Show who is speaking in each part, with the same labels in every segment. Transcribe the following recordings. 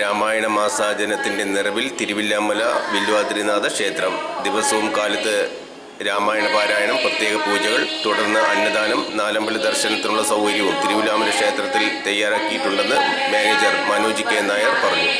Speaker 1: രാമായണ മാസാചരണത്തിന്റെ നിറവിൽ തിരുവില്ലാമല വില്വാദ്രിനാഥ ക്ഷേത്രം. ദിവസവും കാലത്ത് രാമായണ പാരായണം പ്രത്യേക പൂജകൾ തുടർന്ന് അന്നദാനം നാലമ്പലി ദർശനത്തിനുള്ള സൗകര്യവും തിരുവില്ലാമല ക്ഷേത്രത്തിൽ തയ്യാറാക്കിയിട്ടുണ്ടെന്ന് മാനേജർ മനോജ് കെ നായർ പറഞ്ഞു.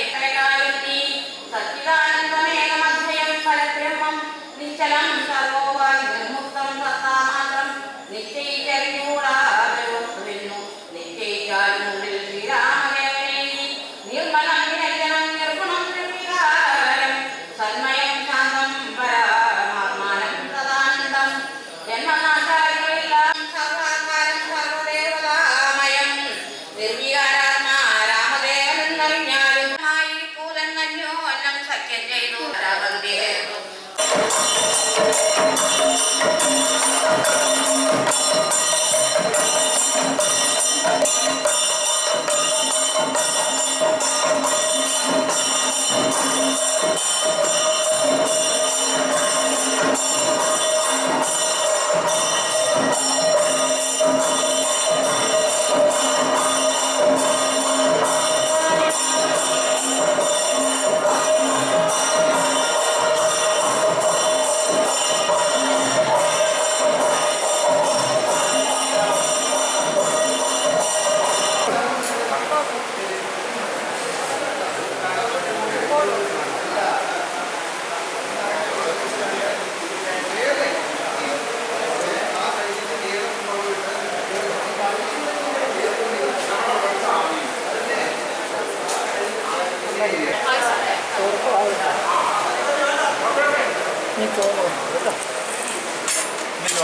Speaker 2: Thank you.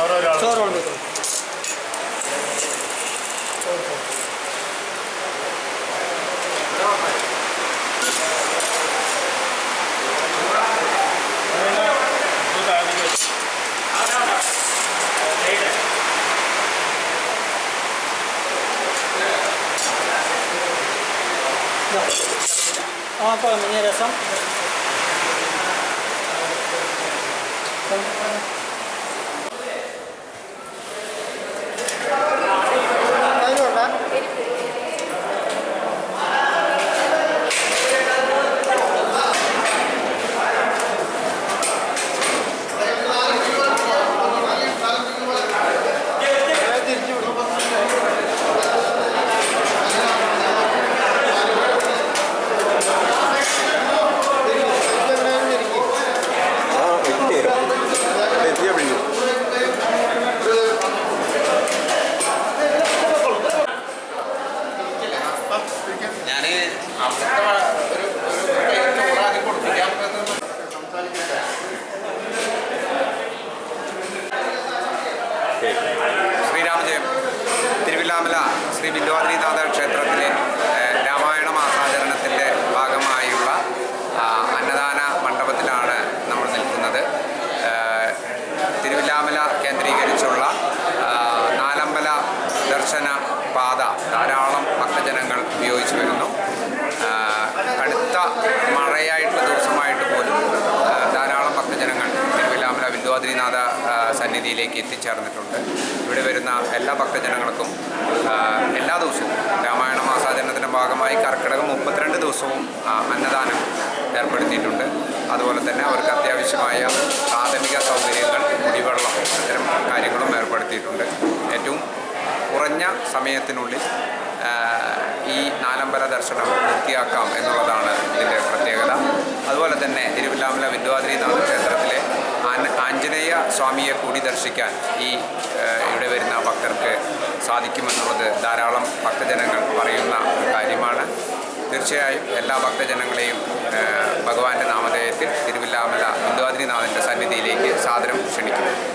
Speaker 2: चार और में हाँ पर मैंने रसम ശ്രീ ബില്ലുവാദ്രിനാഥ ക്ഷേത്രത്തിലെ രാമായണ മാസാചരണത്തിന്റെ ഭാഗമായുള്ള അന്നദാന മണ്ഡപത്തിലാണ് നമ്മൾ നിൽക്കുന്നത്. തിരുവില്ലാമല കേന്ദ്രീകരിച്ചുള്ള നാലമ്പല ദർശന പാത ധാരാളം ഭക്തജനങ്ങൾ ഉപയോഗിച്ചു വരുന്നു. കടുത്ത മഴയായിട്ടുള്ള ദിവസമായിട്ട് പോലും ധാരാളം ഭക്തജനങ്ങൾ തിരുവില്ലാമല വില്ലുവാദ്രിനാഥ സന്നിധിയിലേക്ക് എത്തിച്ചേർന്നിട്ടുണ്ട്. ഇവിടെ വരുന്ന എല്ലാ ഭക്തജനങ്ങൾക്കും ദിവസവും രാമായണ മാസാചരണത്തിന്റെ ഭാഗമായി കർക്കിടകം മുപ്പത്തിരണ്ട് ദിവസവും അന്നദാനം ഏർപ്പെടുത്തിയിട്ടുണ്ട്. അതുപോലെ തന്നെ അവർക്ക് അത്യാവശ്യമായ പ്രാഥമിക സൗകര്യങ്ങൾ കുടിവെള്ളം അത്തരം കാര്യങ്ങളും ഏർപ്പെടുത്തിയിട്ടുണ്ട്. ഏറ്റവും കുറഞ്ഞ സമയത്തിനുള്ളിൽ ഈ നാലമ്പല ദർശനം പൂർത്തിയാക്കാം എന്നുള്ളതാണ് ഇതിന്റെ പ്രത്യേകത. അതുപോലെ തന്നെ തിരുവില്ലാമല വിദ്വാദ്രിനാഥ ക്ഷേത്രത്തിലെ ആഞ്ജനേയ സ്വാമിയെ കൂടി ദർശിക്കാൻ ഈ ഇവിടെ വരുന്ന ഭക്തർക്ക് സാധിക്കുമെന്നുള്ളത് ധാരാളം ഭക്തജനങ്ങൾ പറയുന്ന കാര്യമാണ്. തീർച്ചയായും എല്ലാ ഭക്തജനങ്ങളെയും ഭഗവാന്റെ നാമധേയത്തിൽ തിരുവില്ലാമല ബിന്ദുവാതിരിനാഥന്റെ സന്നിധിയിലേക്ക് സാദരം ക്ഷണിക്കുന്നു.